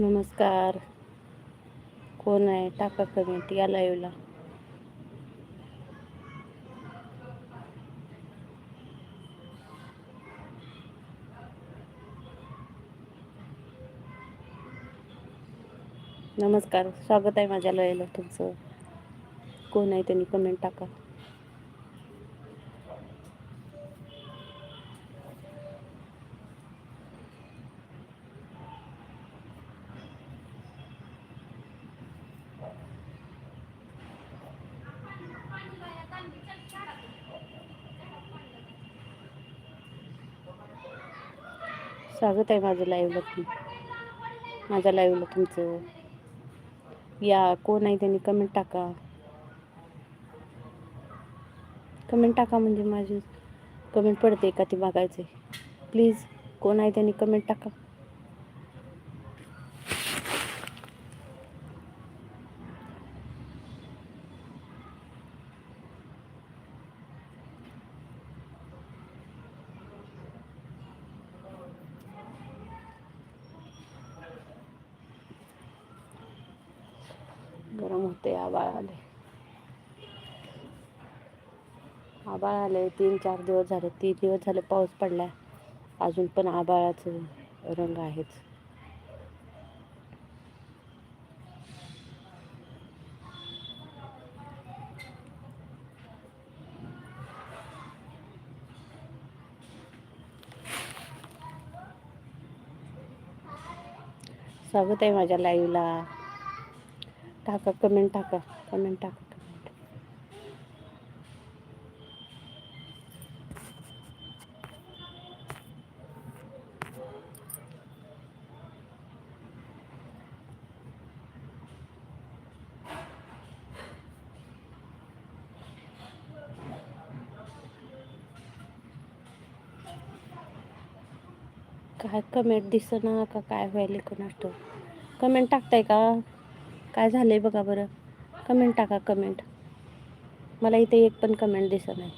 नमस्कार. कोण आहे? टाका कमेंट या लाईव्हला नमस्कार स्वागत आहे माझ्या लाईव्हला तुमचं. कोण आहे? त्यांनी कमेंट टाका. स्वागत आहे माझं लाईव्हला तुम माझ्या लाईव्हला तुमचं. या कोण आहे त्यांनी कमेंट टाका. कमेंट टाका म्हणजे माझी कमेंट पडते का ती बघायचे. प्लीज कोण आहे त्यांनी कमेंट टाका. गरम होते आबाळ आले आबाळ आले तीन चार दिवस झाले तीन दिवस झाले पाऊस पडला अजून पण आबाळाचं रंग आहेच स्वागत आहे माझ्या लाईव्हला टाका कमेंट टाका कमेंट टाका कमेंट काय कमेंट दिसना का काय व्हायले कोणास कमेंट टाकताय का? काय झालं आहे बघा बरं. कमेंट टाका कमेंट मला इथे एक पण कमेंट दिसत नाही.